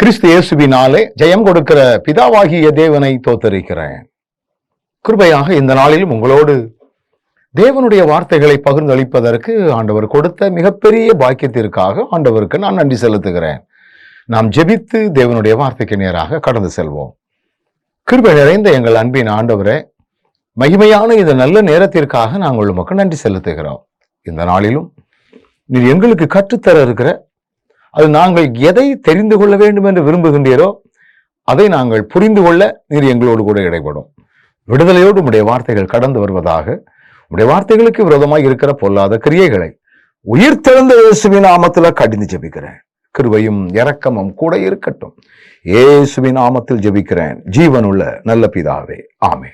கிறிஸ்து இயேசுவினாலே ஜெயம் கொடுக்கிற பிதாவாகிய தேவனை தோத்தரிக்கிறேன். கிருபையாக இந்த நாளிலும் உங்களோடு தேவனுடைய வார்த்தைகளை பகிர்ந்தளிப்பதற்கு ஆண்டவர் கொடுத்த மிகப்பெரிய பாக்கியத்திற்காக ஆண்டவருக்கு நான் நன்றி செலுத்துகிறேன். நாம் ஜெபித்து தேவனுடைய வார்த்தைக்கு நேராக கடந்து செல்வோம். கிருபை நிறைந்த எங்கள் அன்பின் ஆண்டவரே மகிமையான இந்த நல்ல நேரத்திற்காக நாங்கள் உமக்கு நன்றி செலுத்துகிறோம். இந்த நாளிலும் நீர் எங்களுக்கு கற்றுத்தர இருக்கிற அது நாங்கள் எதை தெரிந்து கொள்ள வேண்டும் என்று விரும்புகின்றீரோ அதை நாங்கள் புரிந்து கொள்ள நீர் எங்களோடு கூட இடைப்படும். விடுதலையோடு உடைய வார்த்தைகள் கடந்து வருவதாக உடைய வார்த்தைகளுக்கு விரோதமாக இருக்கிற பொல்லாத கிரியைகளை உயிர்த்தெழுந்த இயேசுவின் நாமத்தில் கடிந்து ஜெபிக்கிறேன். கிருவையும் இரக்கமும் கூட இருக்கட்டும். இயேசுவின் நாமத்தில் ஜெபிக்கிறேன். ஜீவனுள்ள நல்ல பிதாவே. ஆமே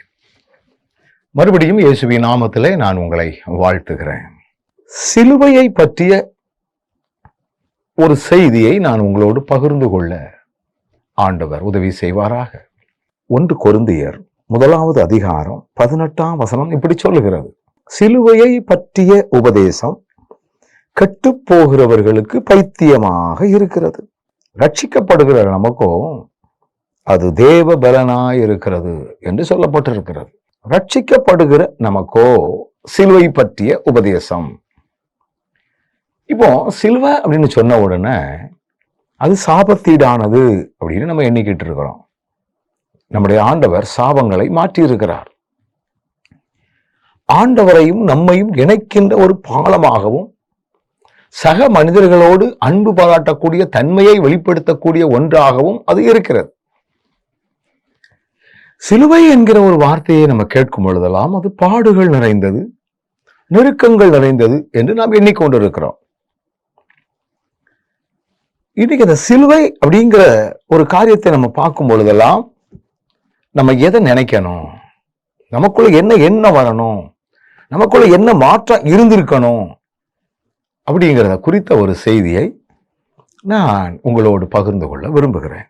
மறுபடியும் இயேசுவின் நாமத்திலே நான் உங்களை வாழ்த்துகிறேன். சிலுவையை பற்றிய ஒரு செய்தியை நான் உங்களோடு பகிர்ந்து கொள்ள ஆண்டவர் உதவி செய்வாராக. ஒன்று கொருந்தியர் முதலாவது அதிகாரம் பதினெட்டாம் வசனம் இப்படி சொல்லுகிறது. சிலுவையை பற்றிய உபதேசம் கெட்டு போகிறவர்களுக்கு பைத்தியமாக இருக்கிறது. ரட்சிக்கப்படுகிற நமக்கும் அது தேவ பலனாய் இருக்கிறது என்று சொல்லப்பட்டிருக்கிறது. ரட்சிக்கப்படுகிற நமக்கோ சிலுவை பற்றிய உபதேசம் இப்போ சிலுவை அப்படின்னு சொன்ன உடனே அது சாபத்தீடானது அப்படின்னு நம்ம எண்ணிக்கிட்டு இருக்கிறோம். நம்முடைய ஆண்டவர் சாபங்களை மாற்றி இருக்கிறார் ஆண்டவரையும் நம்மையும் இணைக்கின்ற ஒரு பாலமாகவும் சக மனிதர்களோடு அன்பு பாராட்டக்கூடிய தன்மையை வெளிப்படுத்தக்கூடிய ஒன்றாகவும் அது இருக்கிறது. சிலுவை என்கிற ஒரு வார்த்தையை நம்ம கேட்கும் பொழுதெல்லாம் அது பாடுகள் நிறைந்தது நெருக்கங்கள் நிறைந்தது என்று நாம் எண்ணிக்கொண்டிருக்கிறோம். இன்னைக்கு அந்த சிலுவை அப்படிங்கிற ஒரு காரியத்தை நம்ம பார்க்கும் பொழுதெல்லாம் நம்ம எதை நினைக்கணும்? நமக்குள்ள என்ன என்ன வரணும்? நமக்குள்ள என்ன மாற்றம் இருந்திருக்கணும்? அப்படிங்கிறத குறித்த ஒரு செய்தியை நான் உங்களோடு பகிர்ந்து கொள்ள விரும்புகிறேன்.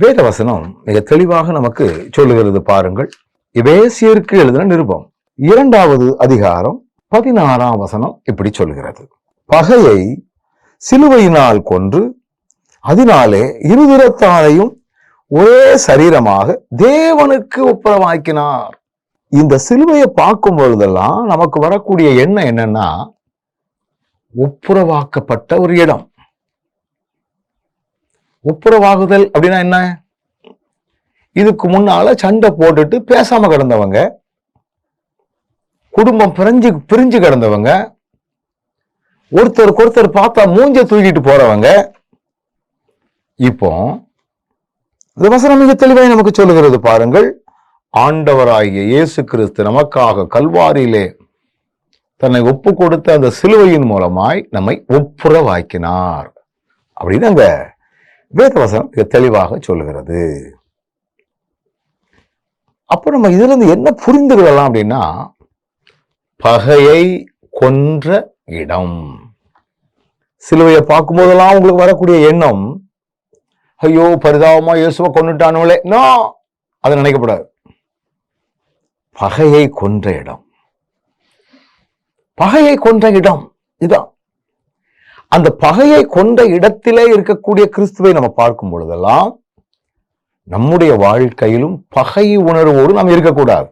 வேதவசனம் மிக தெளிவாக நமக்கு சொல்லுகிறது பாருங்கள். இவேசியருக்கு எழுதின நிருபம். இரண்டாவது அதிகாரம் பதினாறாம் வசனம் இப்படி சொல்கிறது. பகையை சிலுவையினால் கொன்று அதனாலே இருதிரத்தாரையும் ஒரே சரீரமாக தேவனுக்கு ஒப்புரமாக்கினார் இந்த சிலுவையை பார்க்கும் பொழுதெல்லாம் நமக்கு வரக்கூடிய எண்ணம் என்னன்னா ஒப்புரவாக்கப்பட்ட ஒரு இடம். ஒப்புரவாகுதல் அப்படின்னா என்ன? இதுக்கு முன்னால சண்டை போட்டுட்டு பேசாம கிடந்தவங்க குடும்பம் பிரிஞ்சு பிரிஞ்சு கிடந்தவங்க ஒருத்தருக்கு ஒருத்தர் பார்த்தா மூஞ்ச தூக்கிட்டு போறவங்க இப்போ இந்த வசனம் மிக தெளிவாய் நமக்கு சொல்லுகிறது பாருங்கள். ஆண்டவராகிய இயேசு கிறிஸ்து நமக்காக கல்வாரியிலே தன்னை ஒப்பு கொடுத்த அந்த சிலுவையின் மூலமாய் நம்மை ஒப்புரவாக்கினார். அப்படின்னு அந்த வேதவசனம் மிக தெளிவாக சொல்லுகிறது. அப்போ நம்ம இதுல இருந்து என்ன புரிந்து கொள்ளலாம் அப்படின்னா பகையை கொன்ற இடம். சிலுவையை பார்க்கும்போதெல்லாம் உங்களுக்கு வரக்கூடிய எண்ணம் ஐயோ பரிதாபமா இயேசுவை கொண்டுட்டானுங்களே நோ அதை நினைக்கப்படாது. பகையை கொன்ற இடம். பகையை கொன்ற இடம் இதான். அந்த பகையை கொன்ற இடத்திலே இருக்கக்கூடிய கிறிஸ்துவை நம்ம பார்க்கும் பொழுதெல்லாம் நம்முடைய வாழ்க்கையிலும் பகை உணர்வோடு நாம் இருக்கக்கூடாது.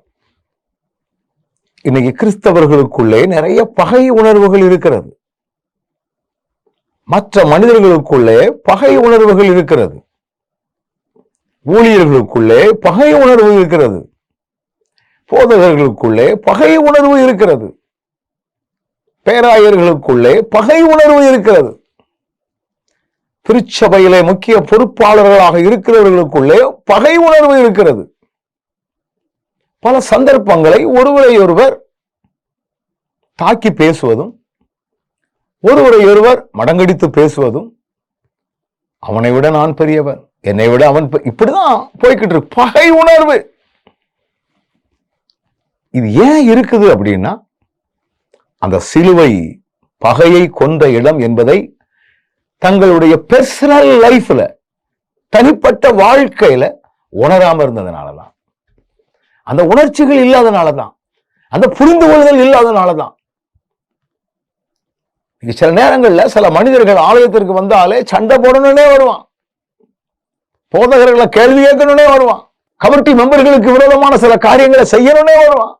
இன்னைக்கு கிறிஸ்தவர்களுக்குள்ளே நிறைய பகை உணர்வுகள் இருக்கிறது. மற்ற மனிதர்களுக்குள்ளே பகை உணர்வுகள் இருக்கிறது. ஊழியர்களுக்குள்ளே பகை உணர்வு இருக்கிறது. போதகர்களுக்குள்ளே பகை உணர்வு இருக்கிறது. பேராயர்களுக்குள்ளே பகை உணர்வு இருக்கிறது. திருச்சபையிலே முக்கிய பொறுப்பாளர்களாக இருக்கிறவர்களுக்குள்ளே பகை உணர்வு இருக்கிறது. பல சந்தர்ப்பங்களை ஒருவரை ஒருவர் தாக்கி பேசுவதும் ஒருவரை ஒருவர் மடங்கடித்து பேசுவதும் அவனை விட நான் பெரியவன் என்னை விட அவன் இப்படிதான் போய்கிட்டு இருக்கு. பகை உணர்வு. இது ஏன் இருக்குது அப்படின்னா அந்த சிலுவை பகையை கொன்ற இடம் என்பதை தங்களுடைய பெர்சனல் லைஃப்ல தனிப்பட்ட வாழ்க்கையில உணராம இருந்ததுனாலதான். அந்த உணர்ச்சிகள் இல்லாதனாலதான். அந்த புரிந்து கொள்ளுதல் இல்லாதனாலதான். இன்னைக்கு சில நேரங்களில் சில மனிதர்கள் ஆலயத்திற்கு வந்தாலே சண்டை போடணும்னே வருவான். போதகர்களை கேள்வி கேட்கணும்னே வருவான். கமிட்டி மெம்பர்களுக்கு விரோதமான சில காரியங்களை செய்யணும்னே வருவான்.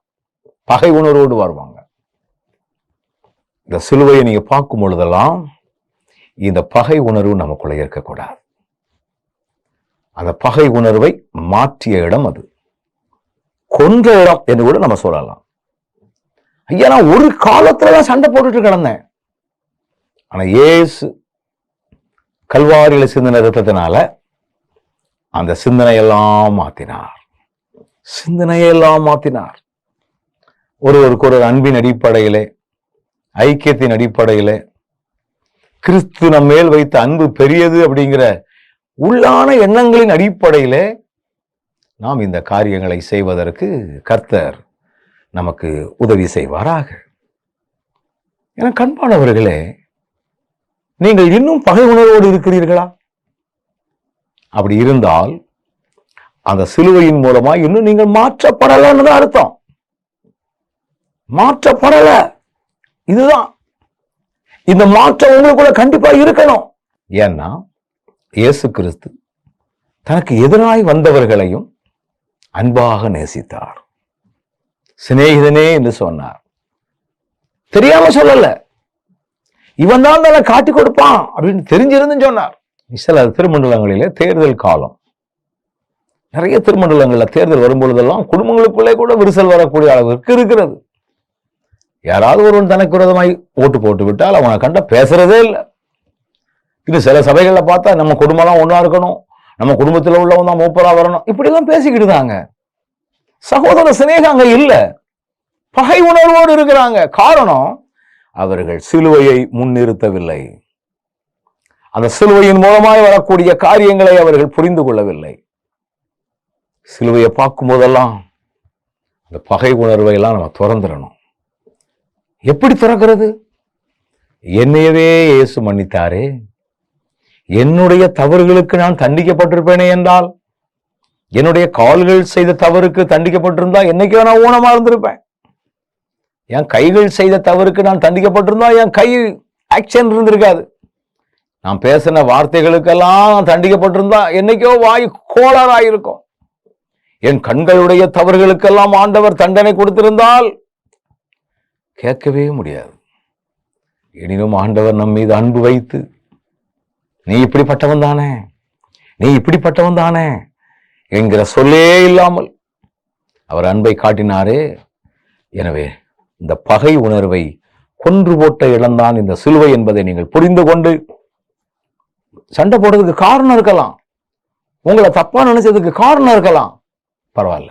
பகை உணர்வோடு வருவாங்க. இந்த சிலுவையை நீங்க பார்க்கும் பொழுதெல்லாம் இந்த பகை உணர்வு நமக்குள்ள இருக்கக்கூடாது. அந்த பகை உணர்வை மாற்றிய இடம் அது. கொன்ற இடம் என்று கூட நம்ம சொல்லலாம். ஐயா நான் ஒரு காலத்துல தான் சண்டை போட்டுட்டு கிடந்தேன். ஆனால் இயேசு கல்வாரியில் சிந்தனை ரத்தத்தினால அந்த சிந்தனையெல்லாம் மாற்றினார் சிந்தனையெல்லாம் மாற்றினார் ஒருவருக்கு ஒரு அன்பின் அடிப்படையிலே ஐக்கியத்தின் அடிப்படையிலே கிறிஸ்து நம் மேல் வைத்த அன்பு பெரியது அப்படிங்கிற உள்ளான எண்ணங்களின் அடிப்படையிலே நாம் இந்த காரியங்களை செய்வதற்கு கர்த்தர் நமக்கு உதவி செய்வாராக. என கண்பானவர்களே நீங்கள் இன்னும் பகை உணர்வோடு இருக்கிறீர்களா? அப்படி இருந்தால் அந்த சிலுவையின் மூலமா இன்னும் நீங்கள் மாற்றப்படலன்னு தான் அர்த்தம். மாற்றப்படல. இதுதான். இந்த மாற்றம் உங்களுக்குள்ள கண்டிப்பா இருக்கணும். ஏன்னா இயேசு கிறிஸ்து தனக்கு எதிராய் வந்தவர்களையும் அன்பாக நேசித்தார். சிநேகிதனே என்று சொன்னார். தெரியாம சொல்லல. இவன் தான் தன்னை காட்டி கொடுப்பான் அப்படின்னு தெரிஞ்சிருந்து சொன்னார். சில திருமண்டலங்களிலே தேர்தல் காலம். நிறைய திருமண்டலங்களில் தேர்தல் வரும்பொழுதெல்லாம் குடும்பங்களுக்குள்ளே கூட விரிசல் வரக்கூடிய அளவிற்கு இருக்கிறது. யாராவது ஒருவன் தனக்கு விரோதமாய் ஓட்டு போட்டு விட்டால் அவனை கண்ட பேசுறதே இல்லை. இது சில சபைகளில் பார்த்தா நம்ம குடும்பம்லாம் ஒன்றா இருக்கணும். நம்ம குடும்பத்தில் உள்ளவன் தான் மூப்பராக வரணும். இப்படிலாம் பேசிக்கிட்டு தாங்க சகோதர சிநேகம் அங்கே இல்லை. பகை உணர்வோடு இருக்கிறாங்க. காரணம் அவர்கள் சிலுவையை முன்னிறுத்தவில்லை. அந்த சிலுவையின் மூலமாய் வரக்கூடிய காரியங்களை அவர்கள் புரிந்து கொள்ளவில்லை. சிலுவையை பார்க்கும் போதெல்லாம் அந்த பகை உணர்வை எல்லாம் நம்ம திறந்துடணும். எப்படி திறக்கிறது? என்னையவே இயேசு மன்னித்தாரே. என்னுடைய தவறுகளுக்கு நான் தண்டிக்கப்பட்டிருப்பேனே என்றால் என்னுடைய கால்கள் செய்த தவறுக்கு தண்டிக்கப்பட்டிருந்தா என்னைக்கோ நான் ஊனமா இருந்திருப்பேன். என் கைகள் செய்த தவறுக்கு நான் தண்டிக்கப்பட்டிருந்தா என் கை ஆக்ஷன் இருந்திருக்காது. நான் பேசின வார்த்தைகளுக்கெல்லாம் நான் தண்டிக்கப்பட்டிருந்தா என்னைக்கோ வாய் கோளாறாயிருக்கும் என் கண்களுடைய தவறுகளுக்கெல்லாம் ஆண்டவர் தண்டனை கொடுத்திருந்தால் கேட்கவே முடியாது. எனினும் ஆண்டவர் நம் மீது அன்பு வைத்து நீ இப்படிப்பட்டவன் தானே? நீ இப்படிப்பட்டவன் தானே? என்கிற சொல்லே இல்லாமல் அவர் அன்பை காட்டினாரே. எனவே இந்த பகை உணர்வை கொன்று போட்ட இடம்தான் இந்த சிலுவை என்பதை நீங்கள் புரிந்து கொண்டு சண்டை போடுறதுக்கு காரணம் இருக்கலாம். உங்களை தப்பா நினைச்சதுக்கு காரணம் இருக்கலாம். பரவாயில்ல.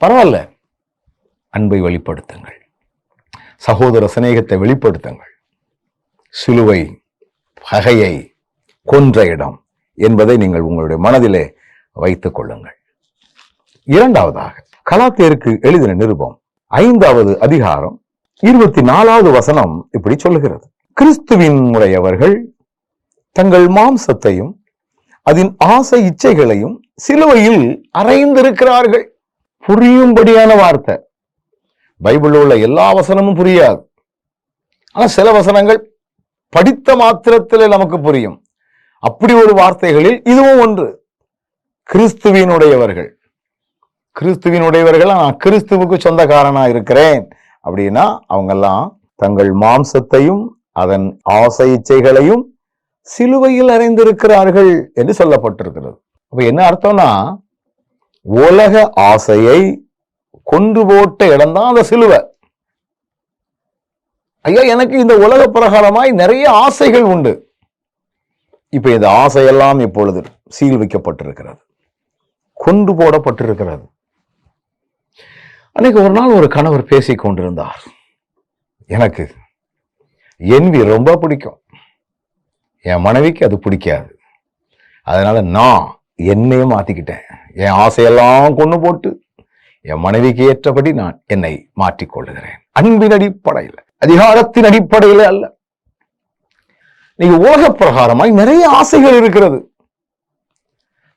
பரவாயில்ல. அன்பை வெளிப்படுத்துங்கள். சகோதர சிநேகத்தை வெளிப்படுத்துங்கள். சிலுவை பகையை கொன்ற இடம் என்பதை நீங்கள் உங்களுடைய மனதிலே வைத்துக் கொள்ளுங்கள். இரண்டாவதாக கலாத்தியருக்கு எழுதின நிருபம் ஐந்தாவது அதிகாரம் இருபத்தி நாலாவது வசனம் இப்படி சொல்லுகிறது. கிறிஸ்துவின் உடையவர்கள் தங்கள் மாம்சத்தையும் அதன் ஆசை இச்சைகளையும் சிலுவையில் அறைந்திருக்கிறார்கள். புரியும்படியான வார்த்தை. பைபிளில் உள்ள எல்லா வசனமும் புரியாது. ஆனா சில வசனங்கள் படித்த மாத்திரத்தில் நமக்கு புரியும். அப்படி ஒரு வார்த்தைகளில் இதுவும் ஒன்று. கிறிஸ்துவினுடையவர்கள் கிறிஸ்துவினுடையவர்கள்? நான் கிறிஸ்துவுக்கு சொந்தக்காரனா இருக்கிறேன். அப்படின்னா அவங்கெல்லாம் தங்கள் மாம்சத்தையும் அதன் ஆசை இச்சைகளையும் சிலுவையில் அறைந்திருக்கிறார்கள் என்று சொல்லப்பட்டிருக்கிறது. அப்ப என்ன அர்த்தம்னா உலக ஆசையை கொண்டு போட்ட இடம்தான் அந்த சிலுவை. ஐயா எனக்கு இந்த உலக பிரகாரமாய் நிறைய ஆசைகள் உண்டு. இப்ப இந்த ஆசையெல்லாம் இப்பொழுது சீல் வைக்கப்பட்டிருக்கிறது. கொண்டு போடப்பட்டிருக்கிறது. அன்னைக்கு ஒரு நாள் ஒரு கணவர் பேசி கொண்டிருந்தார். எனக்கு என்வி ரொம்ப பிடிக்கும். என் மனைவிக்கு அது பிடிக்காது. அதனால நான் என்னையே மாற்றிக்கிட்டேன் என் ஆசையெல்லாம் கொண்டு போட்டு என் மனைவிக்கு ஏற்றபடி நான் என்னை மாற்றிக்கொள்ளுகிறேன் அன்பின் அடிப்படையில் அதிகாரத்தின் அடிப்படையில் அல்ல. நீங்க உலக பிரகாரமாய் நிறைய ஆசைகள் இருக்கிறது.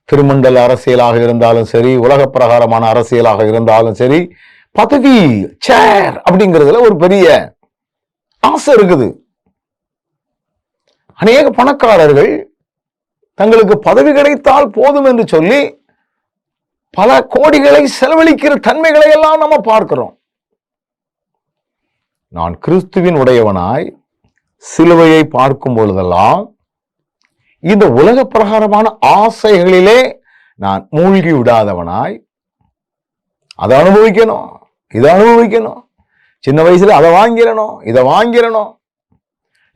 திருமண்டல அரசியலாக இருந்தாலும் சரி உலக பிரகாரமான அரசியலாக இருந்தாலும் சரி பதவி சேர் அப்படிங்கிறதுல ஒரு பெரிய ஆசை இருக்குது. அநேக பணக்காரர்கள் தங்களுக்கு பதவி கிடைத்தால் போதும் என்று சொல்லி பல கோடிகளை செலவழிக்கிற தன்மைகளை எல்லாம் நம்ம பார்க்கிறோம். நான் கிறிஸ்துவின் உடையவனாய் சிலுவையை பார்க்கும் பொழுதெல்லாம் இந்த உலக பிரகாரமான ஆசைகளிலே நான் மூழ்கி விடாதவனாய் அதை அனுபவிக்கணும் இதை அனுபவிக்கணும். சின்ன வயசுல அதை வாங்கிடணும் இதை வாங்கிடணும்.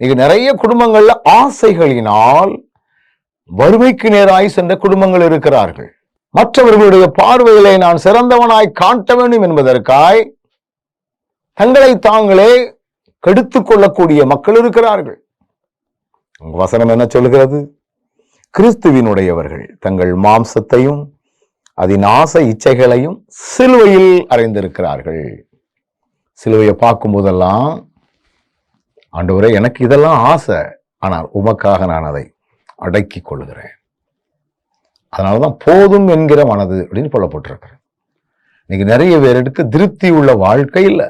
இங்க நிறைய குடும்பங்கள்ல ஆசைகளினால் வறுமைக்கு நேராய் சென்ற குடும்பங்கள் இருக்கிறார்கள். மற்றவர்களுடைய பார்வையிலே நான் சிறந்தவனாய் காட்ட வேண்டும் என்பதற்காய் தங்களை தாங்களே கெடுத்துக் கொள்ளக்கூடிய மக்கள் இருக்கிறார்கள். வசனம் என்ன சொல்கிறது கிறிஸ்துவினுடையவர்கள். தங்கள் மாம்சத்தையும் அதன் ஆசை இச்சைகளையும் சிலுவையில் அறைந்திருக்கிறார்கள். சிலுவையை பார்க்கும் போதெல்லாம் ஆண்டவரே எனக்கு இதெல்லாம் ஆசை. ஆனால் உமக்காக நான் அதை அடக்கிக் கொள்கிறேன் அதனால தான் போதும் என்கிற மனது அப்படின்னு சொல்லப்பட்டிருக்கிறேன் இன்னைக்கு நிறைய பேருக்கு திருப்தி உள்ள வாழ்க்கை இல்லை.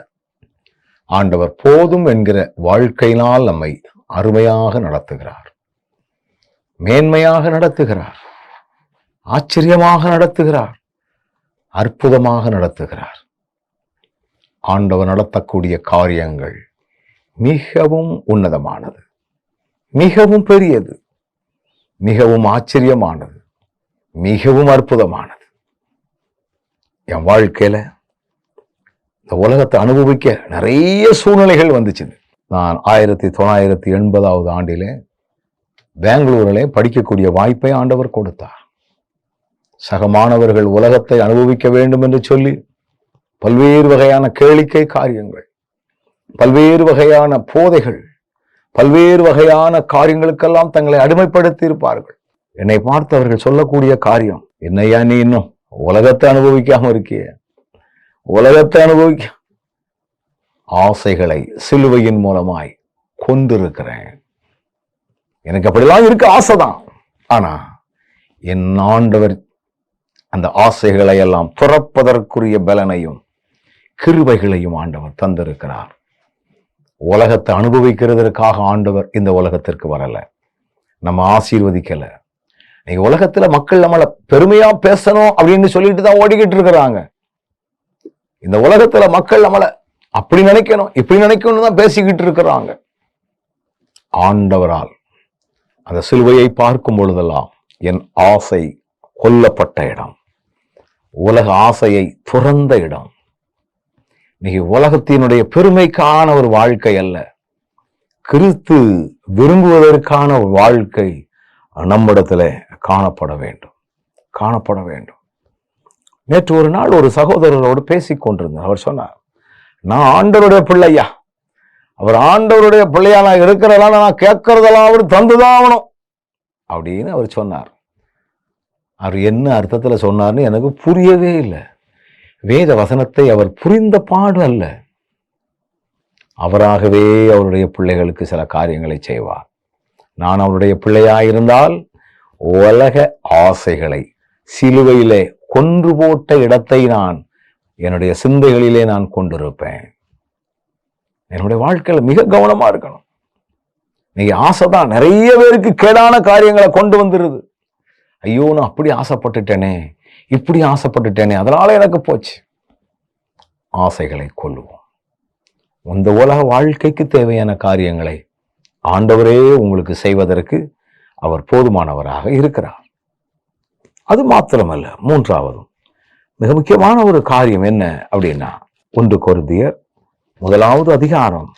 ஆண்டவர் போதும் என்கிற வாழ்க்கையினால் நம்மை அருமையாக நடத்துகிறார். மேன்மையாக நடத்துகிறார் ஆச்சரியமாக நடத்துகிறார் அற்புதமாக நடத்துகிறார். ஆண்டவர் நடத்தக்கூடிய காரியங்கள் மிகவும் உன்னதமானது மிகவும் பெரியது மிகவும் ஆச்சரியமானது மிகவும் அற்புதமானது. என் வாழ்க்கையில இந்த உலகத்தை அனுபவிக்க நிறைய சூழ்நிலைகள் வந்துச்சு நான் ஆயிரத்தி தொள்ளாயிரத்தி எண்பதாவது ஆண்டிலே பெங்களூரிலே படிக்கக்கூடிய வாய்ப்பை ஆண்டவர் கொடுத்தார். சக மாணவர்கள் உலகத்தை அனுபவிக்க வேண்டும் என்று சொல்லி பல்வேறு வகையான கேளிக்கை காரியங்கள் பல்வேறு வகையான போதைகள் பல்வேறு வகையான காரியங்களுக்கெல்லாம் தங்களை அடிமைப்படுத்தி இருப்பார்கள். என்னை பார்த்து அவர்கள் சொல்லக்கூடிய காரியம் என்னையா நீ இன்னும் உலகத்தை அனுபவிக்காம இருக்கிய? உலகத்தை அனுபவிக்க ஆசைகளை சிலுவையின் மூலமாய் கொண்டிருக்கிறேன். எனக்கு அப்படிலாம் இருக்க ஆசை தான் ஆனா என் ஆண்டவர் அந்த ஆசைகளை எல்லாம் துறப்பதற்குரிய பலனையும் கிருபைகளையும் ஆண்டவர் தந்திருக்கிறார். உலகத்தை அனுபவிக்கிறதற்காக ஆண்டவர் இந்த உலகத்திற்கு வரல. நம்ம ஆசீர்வதிக்கல. நீங்க உலகத்துல மக்கள் நம்மளை பெருமையா பேசணும் அப்படின்னு சொல்லிட்டு தான் ஓடிக்கிட்டு இருக்கிறாங்க. இந்த உலகத்துல மக்கள் நம்மளை அப்படி நினைக்கணும் இப்படி நினைக்கணும்னு தான் பேசிக்கிட்டு இருக்கிறாங்க. ஆண்டவரால் அந்த சிலுவையை பார்க்கும் பொழுதெல்லாம் என் ஆசை கொல்லப்பட்ட இடம். உலக ஆசையை துறந்த இடம். இன்னைக்கு உலகத்தினுடைய பெருமைக்கான ஒரு வாழ்க்கை அல்ல. கிறிஸ்து விரும்புவதற்கான ஒரு வாழ்க்கை நம்மிடத்துல காணப்பட வேண்டும். காணப்பட வேண்டும். நேற்று ஒரு நாள் ஒரு சகோதரரோடு பேசிக் கொண்டிருந்தார் அவர் சொன்னார் நான் ஆண்டவருடைய பிள்ளையா? அவர் ஆண்டவருடைய பிள்ளையா நான் இருக்கிறதெல்லாம் நான் கேட்கறதெல்லாம் அவர் தந்துதான் ஆகணும். அப்படின்னு அவர் சொன்னார். அவர் என்ன அர்த்தத்தில் சொன்னார்னு எனக்கு புரியவே இல்லை. வேத வசனத்தை அவர் புரிந்த பாடு அல்ல. அவராகவே அவருடைய பிள்ளைகளுக்கு சில காரியங்களை செய்வார். நான் அவருடைய பிள்ளையாயிருந்தால் உலக ஆசைகளை சிலுவையிலே கொன்று போட்ட இடத்தை நான் என்னுடைய சிந்தைகளிலே நான் கொண்டிருப்பேன். என்னுடைய வாழ்க்கையில் மிக கவனமாக இருக்கணும். நீ ஆசை தான் நிறைய பேருக்கு கேடான காரியங்களை கொண்டு வந்துடுது ஐயோ நான் அப்படி ஆசைப்பட்டுட்டேனே இப்படி ஆசைப்பட்டுட்டேனே அதனால எனக்கு போச்சு. ஆசைகளை கொள்ளுவோம். இந்த உலக வாழ்க்கைக்கு தேவையான காரியங்களை ஆண்டவரே உங்களுக்கு செய்வதற்கு அவர் போதுமானவராக இருக்கிறார். அது மாத்திரமல்ல மூன்றாவதும் மிக முக்கியமான ஒரு காரியம் என்ன அப்படின்னா ஒன்று கொருந்தியர் முதலாவது அதிகாரம்.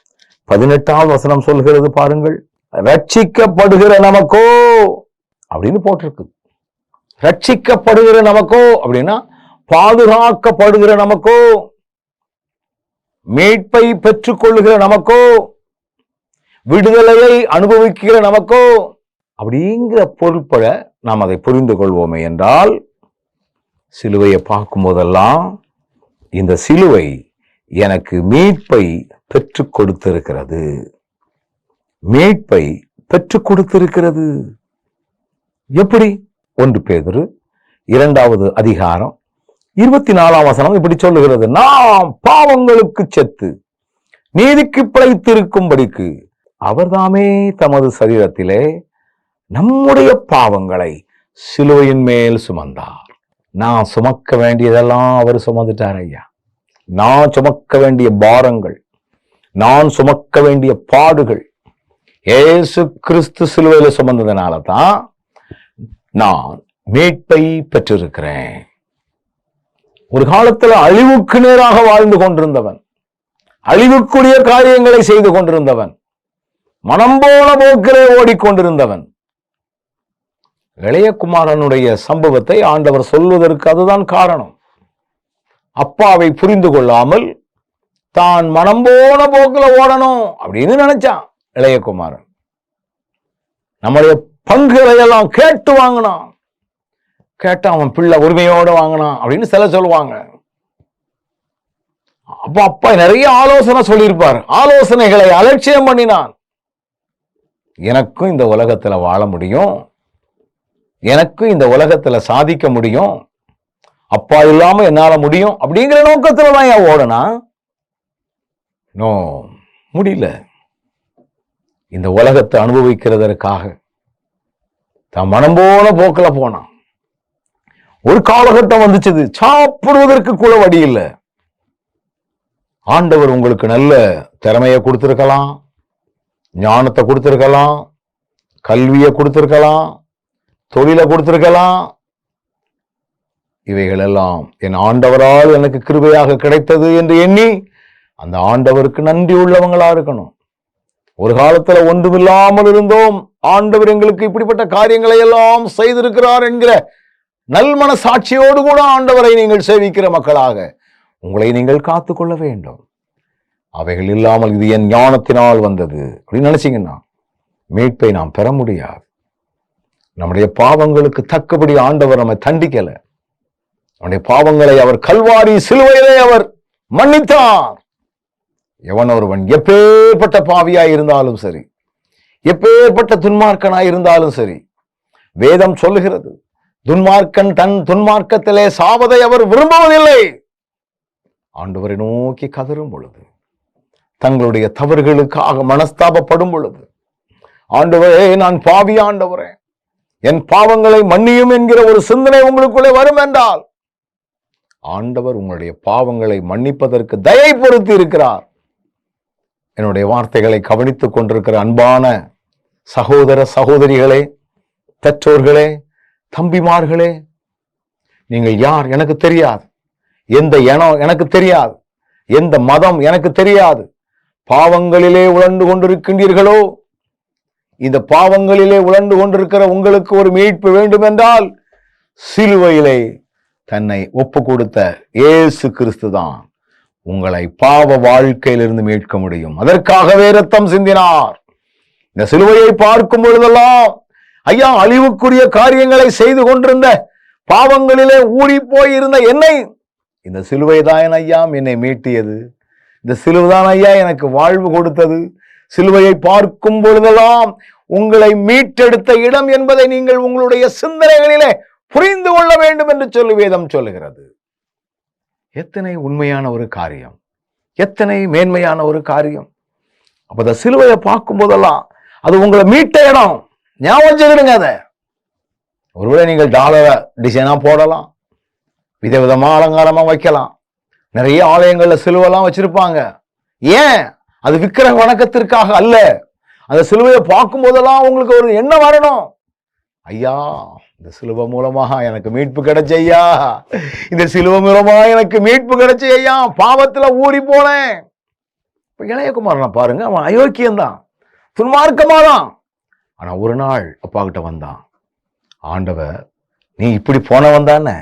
பதினெட்டாவது வசனம் சொல்கிறது பாருங்கள். ரட்சிக்கப்படுகிற நமக்கோ? அப்படின்னு போட்டிருக்கு. ரட்சிக்கப்படுகிற நமக்கோ? அப்படின்னா பாதுகாக்கப்படுகிற நமக்கோ? மீட்பை பெற்றுக்கொள்ளுகிற நமக்கோ? விடுதலையை அனுபவிக்கிற நமக்கோ? அப்படிங்கிற பொருட்பட நாம் அதை புரிந்து கொள்வோமே என்றால் சிலுவையை பார்க்கும் போதெல்லாம் இந்த சிலுவை எனக்கு மீட்பை பெற்றுக் கொடுத்திருக்கிறது. மீட்பை பெற்றுக் கொடுத்திருக்கிறது. எப்படி? ஒன்று பேதரு இரண்டாவது அதிகாரம் இருபத்தி நாலாம் வசனம் இப்படி சொல்லுகிறது. நாம் பாவங்களுக்கு செத்து நீதிக்கு பிழைத்திருக்கும்படிக்கு அவர்தாமே தமது சரீரத்திலே நம்முடைய பாவங்களை சிலுவையின் மேல் சுமந்தார். நான் சுமக்க வேண்டியதெல்லாம் அவர் சுமந்துட்டார் ஐயா. நான் சுமக்க வேண்டிய பாரங்கள் நான் சுமக்க வேண்டிய பாடுகள் ஏசு கிறிஸ்து சிலுவையில சுமந்ததுனால தான் நான் மீட்பை பெற்றிருக்கிறேன். ஒரு காலத்துல அழிவுக்கு நேராக வாழ்ந்து கொண்டிருந்தவன் அழிவுக்குரிய காரியங்களை செய்து கொண்டிருந்தவன் மனம் போன போக்கிலே ஓடிக்கொண்டிருந்தவன். இளையகுமாரனுடைய சம்பவத்தை ஆண்டவர் சொல்வதற்கு அதுதான் காரணம். அப்பாவை புரிந்து கொள்ளாமல் தான் மனம் போன போக்கில் ஓடணும் அப்படின்னு நினைச்சான் இளையகுமாரன். நம்முடைய பங்குகளை எல்லாம் கேட்டு வாங்கினான். கேட்டு அவன் பிள்ளை உரிமையோட வாங்கினான் அப்படின்னு சில சொல்லுவாங்க. அப்ப அப்பா நிறைய ஆலோசனை சொல்லியிருப்பார். ஆலோசனைகளை அலட்சியம் பண்ணினான். எனக்கும் இந்த உலகத்துல வாழ முடியும். எனக்கும் இந்த உலகத்துல சாதிக்க முடியும். அப்பா இல்லாம என்னால முடியும் அப்படிங்கிற நோக்கத்துல தான் ஏன் ஓடனா? நோ முடியல. இந்த உலகத்தை அனுபவிக்கிறதற்காக. தான் மனம் போன போக்கில் போனான். ஒரு காலகட்டம் வந்துச்சுது. சாப்பிடுவதற்கு கூட வழி இல்லை. ஆண்டவர் உங்களுக்கு நல்ல திறமையை கொடுத்துருக்கலாம். ஞானத்தை கொடுத்துருக்கலாம். கல்வியை கொடுத்துருக்கலாம். தொழிலை கொடுத்துருக்கலாம். இவைகள் எல்லாம் என் ஆண்டவரால் எனக்கு கிருபையாக கிடைத்தது என்று எண்ணி அந்த ஆண்டவருக்கு நன்றி உள்ளவங்களா இருக்கணும். ஒரு காலத்துல ஒன்றுமில்லாமல் இருந்தோம். ஆண்டவர் எங்களுக்கு இப்படிப்பட்ட காரியங்களை எல்லாம் செய்திருக்கிறார் என்கிற நல்மன சாட்சியோடு கூட ஆண்டவரை நீங்கள் சேவிக்கிற மக்களாக உங்களை நீங்கள் காத்து கொள்ள வேண்டும். அவைகள் இல்லாமல் இது என் ஞானத்தினால் வந்தது. அப்படின்னு நினைச்சிங்கன்னா மீட்பை நாம் பெற முடியாது. நம்முடைய பாவங்களுக்கு தக்கபடி ஆண்டவர் நம்மை தண்டிக்கல. நம்முடைய பாவங்களை அவர் கல்வாரி சிலுவையிலே அவர் மன்னித்தார். எவன் ஒருவன் எப்பேற்பட்ட பாவியாய் இருந்தாலும் சரி எப்பேற்பட்ட துன்மார்க்கனாய் இருந்தாலும் சரி வேதம் சொல்லுகிறது துன்மார்க்கன் தன் துன்மார்க்கத்திலே சாவதை அவர் விரும்புவதில்லை. ஆண்டவரை நோக்கி கதரும் பொழுது தங்களுடைய தவறுகளுக்காக மனஸ்தாபப்படும் பொழுது ஆண்டவரே நான் பாவி ஆண்டவரே என் பாவங்களை மன்னியும் என்கிற ஒரு சிந்தனை உங்களுக்குள்ளே வரும் என்றால் ஆண்டவர் உங்களுடைய பாவங்களை மன்னிப்பதற்கு தயை பொறுத்து இருக்கிறார். என்னுடைய வார்த்தைகளை கவனித்துக் கொண்டிருக்கிற அன்பான சகோதர சகோதரிகளே பெற்றோர்களே தம்பிமார்களே நீங்கள் யார் எனக்கு தெரியாது. எந்த இனம் எனக்கு தெரியாது. எந்த மதம் எனக்கு தெரியாது. பாவங்களிலே உழண்டு கொண்டிருக்கின்றீர்களோ இந்த பாவங்களிலே உழண்டு கொண்டிருக்கிற உங்களுக்கு ஒரு மீட்பு வேண்டும் என்றால் சிலுவையிலே தன்னை ஒப்பு கொடுத்த ஏசு கிறிஸ்து தான் உங்களை பாவ வாழ்க்கையிலிருந்து மீட்க முடியும். அதற்காகவே ரத்தம் சிந்தினார். இந்த சிலுவையை பார்க்கும் பொழுதெல்லாம் ஐயா அழிவுக்குரிய காரியங்களை செய்து கொண்டிருந்த பாவங்களிலே ஊறி போயிருந்த என்னை இந்த சிலுவை தான் ஐயா என்னை மீட்டியது. இந்த சிலுவைதான் ஐயா எனக்கு வாழ்வு கொடுத்தது. சிலுவையை பார்க்கும் பொழுதெல்லாம் உங்களை மீட்டெடுத்த இடம் என்பதை நீங்கள் உங்களுடைய சிந்தனைகளிலே புரிந்து கொள்ள வேண்டும் என்று சொல்லி வேதம் சொல்லுகிறது. எத்தனை உண்மையான ஒரு காரியம்? எத்தனை மேன்மையான ஒரு காரியம்? அப்ப அந்த சிலுவையை பார்க்கும் போதெல்லாம் அது உங்களை மீட்ட இடம். ஞாபகம் வச்சுக்கிடுங்க அதை. ஒருவேளை நீங்கள் டாலரை டிசைனா போடலாம். விதவிதமா அலங்காரமா வைக்கலாம். நிறைய ஆலயங்கள்ல சிலுவைலாம் வச்சிருப்பாங்க. ஏன்? அது விக்கிரக வணக்கத்திற்காக அல்ல. அந்த சிலுவையை பார்க்கும் போதெல்லாம் உங்களுக்கு ஒரு எண்ணம் வரணும். ஐயா இந்த சிலுவை மூலமாக எனக்கு மீட்பு கிடைச்சையா இந்த சிலுவை மூலமா எனக்கு மீட்பு கிடைச்ச ஐயா. பாவத்தில் ஊறி போனேன். இளையகுமார் இளையகுமாரனை பாருங்க அவன் அயோக்கியம்தான் துன்மார்க்கமாக தான் ஆனால் ஒரு நாள் அப்பா கிட்ட வந்தான். ஆண்டவர் நீ இப்படி போனவன் தானே?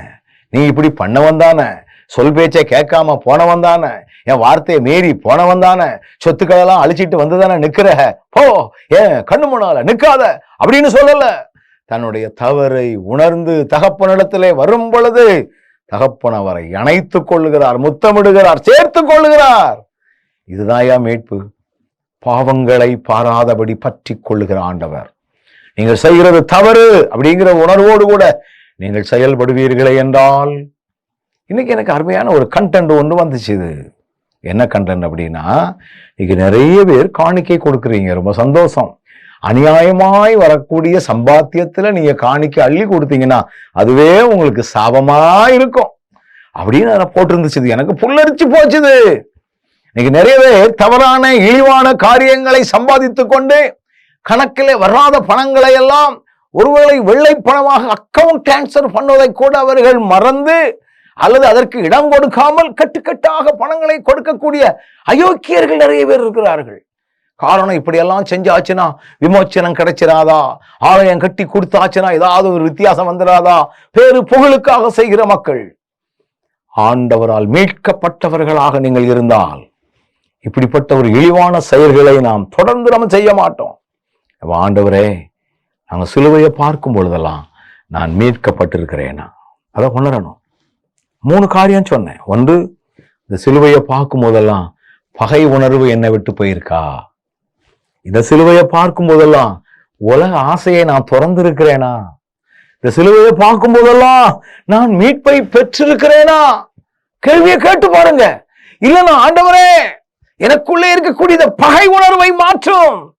நீ இப்படி பண்ணவன் தானே? சொல் பேச்சை கேட்காம போனவன் தானே? என் வார்த்தையை மீறி போனவன் தானே? சொத்துக்களெல்லாம் அழிச்சிட்டு வந்து தானே நிற்கிற போ ஏன் கண்ணு முன்னால நிற்காத அப்படின்னு சொல்லலை. தன்னுடைய தவறை உணர்ந்து தகப்பனிடத்திலே வரும் பொழுது தகப்பன் அவரை அணைத்துக் கொள்ளுகிறார் முத்தமிடுகிறார் சேர்த்துக் கொள்ளுகிறார். இதுதாயா மீட்பு? பாவங்களை பாராதபடி பற்றி கொள்ளுகிற ஆண்டவர். நீங்கள் செய்கிறது தவறு அப்படிங்கிற உணர்வோடு கூட நீங்கள் செயல்படுவீர்களே என்றால் இன்னைக்கு எனக்கு அருமையான ஒரு கண்டென்ட் ஒன்று வந்துச்சு இது. என்ன கண்டென்ட் அப்படின்னா இன்னைக்கு நிறைய பேர் காணிக்கை கொடுக்குறீங்க. ரொம்ப சந்தோஷம். அநியாயமாய் வரக்கூடிய சம்பாத்தியத்துல நீங்க காணிக்க அள்ளி கொடுத்தீங்கன்னா அதுவே உங்களுக்கு சாபமா இருக்கும் அப்படின்னு அதுல போட்டிருந்துச்சு எனக்கு புல்லரிச்சு போச்சுது. இன்னைக்கு நிறையவே தவறான இழிவான காரியங்களை சம்பாதித்து கொண்டு கணக்கில் வராத பணங்களை எல்லாம் ஒருவேளை வெள்ளை பணமாக அக்கவுண்ட் டிரான்ஸ்ஃபர் பண்ணுவதை கூட அவர்கள் மறந்து அல்லது அதற்கு இடம் கொடுக்காமல் கட்டுக்கட்டாக பணங்களை கொடுக்கக்கூடிய அயோக்கியர்கள் நிறைய பேர் இருக்கிறார்கள். காரணம் இப்படியெல்லாம் செஞ்சாச்சுன்னா விமோச்சனம் கிடைச்சிராதா? ஆலயம் கட்டி கொடுத்தாச்சுன்னா ஏதாவது ஒரு வித்தியாசம் வந்துடாதா பேரு புகழுக்காக செய்கிற மக்கள். ஆண்டவரால் மீட்கப்பட்டவர்களாக நீங்கள் இருந்தால் இப்படிப்பட்ட ஒரு இழிவான செயல்களை நாம் தொடர்ந்து நம்ம செய்ய மாட்டோம். ஆண்டவரே நாங்கள் சிலுவையை பார்க்கும் பொழுதெல்லாம் நான் மீட்கப்பட்டிருக்கிறேனா? அதை உணரணும். மூணு காரியம் சொன்னேன். ஒன்று இந்த சிலுவையை பார்க்கும் போதெல்லாம் பகை உணர்வு என்னை விட்டு போயிருக்கா? இந்த சிலுவையை பார்க்கும் போதெல்லாம் உலக ஆசையை நான் திறந்திருக்கிறேனா? இந்த சிலுவையை பார்க்கும் போதெல்லாம் நான் மீட்பை பெற்றிருக்கிறேனா? கேள்வியை கேட்டு பாருங்க. இல்லைன்னா ஆண்டவரே எனக்குள்ளே இருக்கக்கூடிய இந்த பகை உணர்வை மாற்றும்.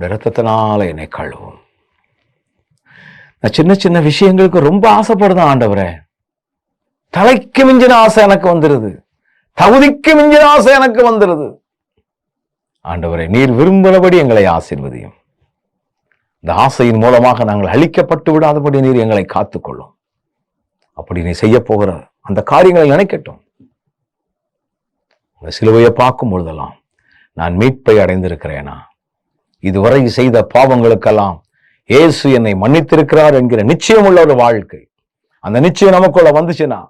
ரத்தத்தினால என்னை கழுவும். நான் சின்ன சின்ன விஷயங்களுக்கு ரொம்ப ஆசைப்படுதான் ஆண்டவரே. தலைக்கு மிஞ்சின ஆசை எனக்கு வந்துருது. தகுதிக்கு மிஞ்சின ஆசை எனக்கு வந்துருது. ஆண்டவரை நீர் விரும்பினபடி எங்களை ஆசிர்வதியும். இந்த ஆசையின் மூலமாக நாங்கள் அழிக்கப்பட்டு விடாதபடி நீர் எங்களை காத்துக்கொள்ளும். அப்படி நீ செய்ய போகிற அந்த காரியங்களை நினைக்கட்டும். இந்த சிலுவையை பார்க்கும் பொழுதெல்லாம் நான் மீட்பை அடைந்திருக்கிறேனா? இதுவரை செய்த பாவங்களுக்கெல்லாம் இயேசு என்னை மன்னித்திருக்கிறார் என்கிற நிச்சயம் உள்ள ஒரு வாழ்க்கை. அந்த நிச்சயம் நமக்குள்ள வந்துச்சுன்னா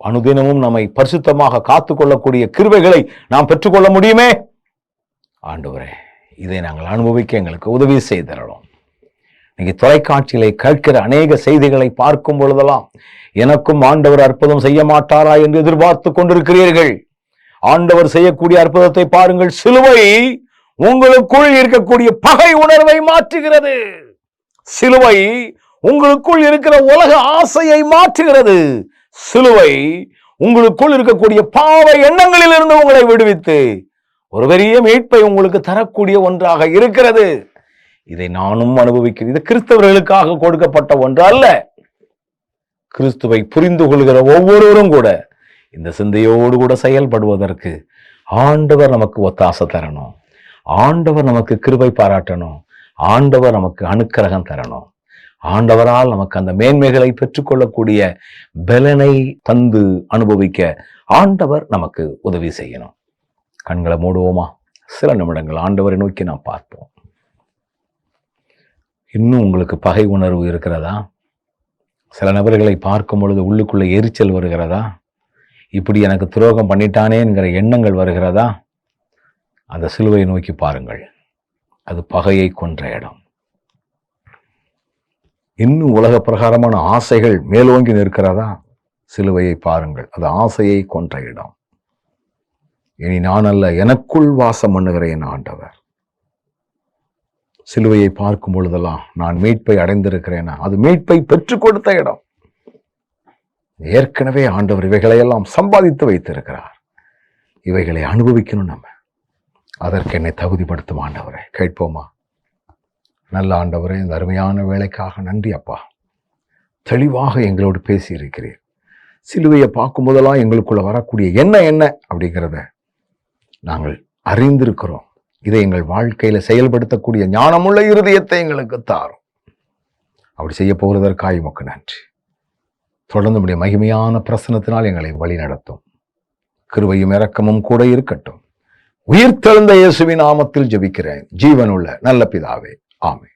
அனுதினமும் நம்மை பரிசுத்தமாக காத்துக்கொள்ளக்கூடிய கிருவைகளை நாம் பெற்றுக்கொள்ள முடியுமே? ஆண்டவரே இதை நாங்கள் அனுபவிக்க எங்களுக்கு உதவி செய்தரணும் இன்னைக்கு தொலைக்காட்சியிலே கேட்கிற அநேக செய்திகளை பார்க்கும் பொழுதெல்லாம் எனக்கும் ஆண்டவர் அற்புதம் செய்ய மாட்டாரா என்று எதிர்பார்த்து கொண்டிருக்கிறீர்கள். ஆண்டவர் செய்யக்கூடிய அற்புதத்தை பாருங்கள் சிலுவை உங்களுக்குள் இருக்கக்கூடிய பகை உணர்வை மாற்றுகிறது. சிலுவை உங்களுக்குள் இருக்கிற உலக ஆசையை மாற்றுகிறது. சிலுவை உங்களுக்குள் இருக்கக்கூடிய பாவ எண்ணங்களிலிருந்து உங்களை விடுவித்து ஒரு பெரிய மீட்பை உங்களுக்கு தரக்கூடிய ஒன்றாக இருக்கிறது. இதை நானும் அனுபவிக்கிறேன். இது கிறிஸ்தவர்களுக்காக கொடுக்கப்பட்ட ஒன்று அல்ல. கிறிஸ்துவை புரிந்து கொள்கிற ஒவ்வொருவரும் கூட இந்த சிந்தையோடு கூட செயல்படுவதற்கு ஆண்டவர் நமக்கு ஒத்தாசை தரணும். ஆண்டவர் நமக்கு கிருபை பாராட்டணும். ஆண்டவர் நமக்கு அனுக்கிரகம் தரணும். ஆண்டவரால் நமக்கு அந்த மேன்மைகளை பெற்றுக்கொள்ளக்கூடிய பலனை தந்து அனுபவிக்க ஆண்டவர் நமக்கு உதவி செய்யணும். கண்களை மூடுவோமா? சில நிமிடங்கள் ஆண்டவரை நோக்கி நாம் பார்ப்போம். இன்னும் உங்களுக்கு பகை உணர்வு இருக்கிறதா? சில நபர்களை பார்க்கும் பொழுது உள்ளுக்குள்ளே எரிச்சல் வருகிறதா? இப்படி எனக்கு துரோகம் பண்ணிட்டானே என்கிற எண்ணங்கள் வருகிறதா? அந்த சிலுவையை நோக்கி பாருங்கள். அது பகையை கொன்ற இடம். இன்னும் உலக பிரகாரமான ஆசைகள் மேலோங்கி நிற்கிறதா? சிலுவையை பாருங்கள். அது ஆசையை கொன்ற இடம். இனி நான் அல்ல எனக்குள் வாசம் பண்ணுகிறேன் ஆண்டவர். சிலுவையை பார்க்கும் பொழுதெல்லாம் நான் மீட்பை அடைந்திருக்கிறேனா? அது மீட்பை பெற்றுக் கொடுத்த இடம். ஏற்கனவே ஆண்டவர் இவைகளையெல்லாம் சம்பாதித்து வைத்திருக்கிறார். இவைகளை அனுபவிக்கணும் நம்ம. அதற்கு என்னை தகுதிப்படுத்தும் ஆண்டவரை. கேட்போமா? நல்ல ஆண்டவரே இந்த அருமையான வேலைக்காக நன்றி அப்பா. தெளிவாக எங்களோடு பேசியிருக்கிறீர். சிலுவையை பார்க்கும்போதெல்லாம் எங்களுக்குள்ளே எங்களுக்குள்ள வரக்கூடிய என்ன என்ன அப்படிங்கிறத நாங்கள் அறிந்திருக்கிறோம். இதை எங்கள் வாழ்க்கையில செயல்படுத்தக்கூடிய ஞானமுள்ள இருதயத்தை எங்களுக்கு தாரும். அப்படி செய்ய போகிறதற்காக உமக்கு நன்றி. தொடர்ந்து உடைய மகிமையான பிரசனத்தினால் எங்களை வழி நடத்தும். கிருவையும் இரக்கமும் கூட இருக்கட்டும். உயிர்த்தெழுந்த இயேசுவின் நாமத்தில் ஜெபிக்கிறேன். ஜீவனுள்ள நல்ல பிதாவே. ஆமை